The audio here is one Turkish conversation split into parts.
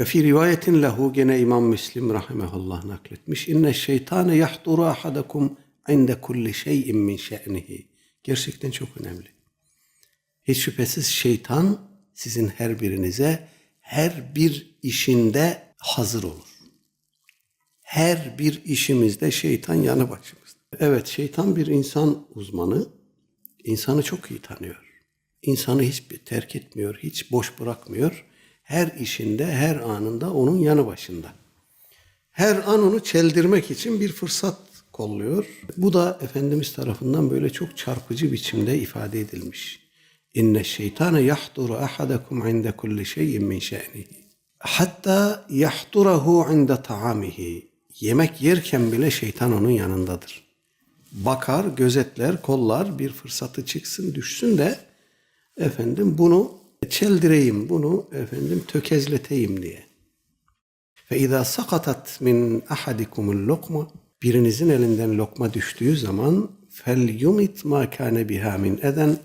Ve fi rivayetin lehu gene İmam Müslim rahimehullah nakletmiş. İnne şeytane yahduru ahadakum inde kulli şeyin min şe'nihi. Gerçekten çok önemli. Hiç şüphesiz şeytan sizin her birinize her bir işinde hazır olur. Her bir işimizde şeytan yanı başımızda. Evet şeytan bir insan uzmanı. İnsanı çok iyi tanıyor. İnsanı hiç terk etmiyor, hiç boş bırakmıyor. Her işinde, her anında onun yanı başında. Her an onu çeldirmek için bir fırsat kolluyor. Bu da Efendimiz tarafından böyle çok çarpıcı biçimde ifade edilmiş. İnne şeytane yahduru ahadakum inde kulli şeyin min şe'nihi. Hatta yahdurahu inde taamihi. Yemek yerken bile şeytan onun yanındadır. Bakar, gözetler, kollar bir fırsatı çıksın, düşsün de efendim bunu çeldireyim, bunu efendim tökezleteyim diye. Fe izâ sakatat min ahadikumul lokma birinizin elinden lokma düştüğü zaman fel yumit ma kâne biha min eden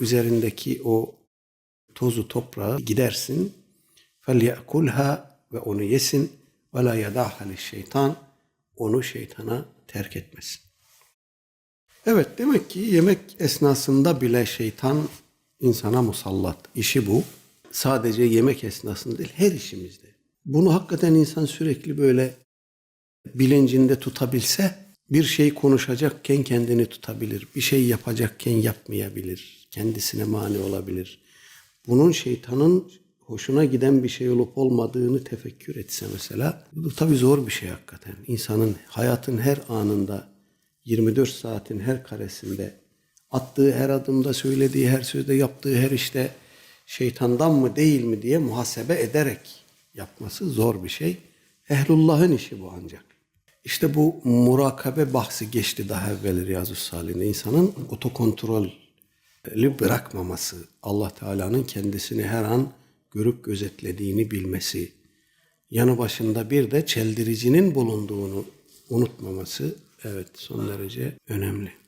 üzerindeki o tozu toprağı gidersin. Fel yekulha ve onu yesin ve la yadâha şeytan onu şeytana terk etmesin. Evet demek ki yemek esnasında bile şeytan insana musallat. İşi bu. Sadece yemek esnasında değil her işimizde. Bunu hakikaten insan sürekli böyle bilincinde tutabilse bir şey konuşacakken kendini tutabilir. Bir şey yapacakken yapmayabilir. Kendisine mani olabilir. Bunun şeytanın hoşuna giden bir şey olup olmadığını tefekkür etse mesela. Bu tabii zor bir şey hakikaten. İnsanın hayatın her anında 24 saatin her karesinde attığı her adımda, söylediği her sözde, yaptığı her işte şeytandan mı değil mi diye muhasebe ederek yapması zor bir şey. Ehlullah'ın işi bu ancak. İşte bu murakabe bahsi geçti daha evvel Riyazu Salih'inde. İnsanın otokontrolü bırakmaması, Allah Teala'nın kendisini her an görüp gözetlediğini bilmesi, yanı başında bir de çeldiricinin bulunduğunu unutmaması evet son derece önemli.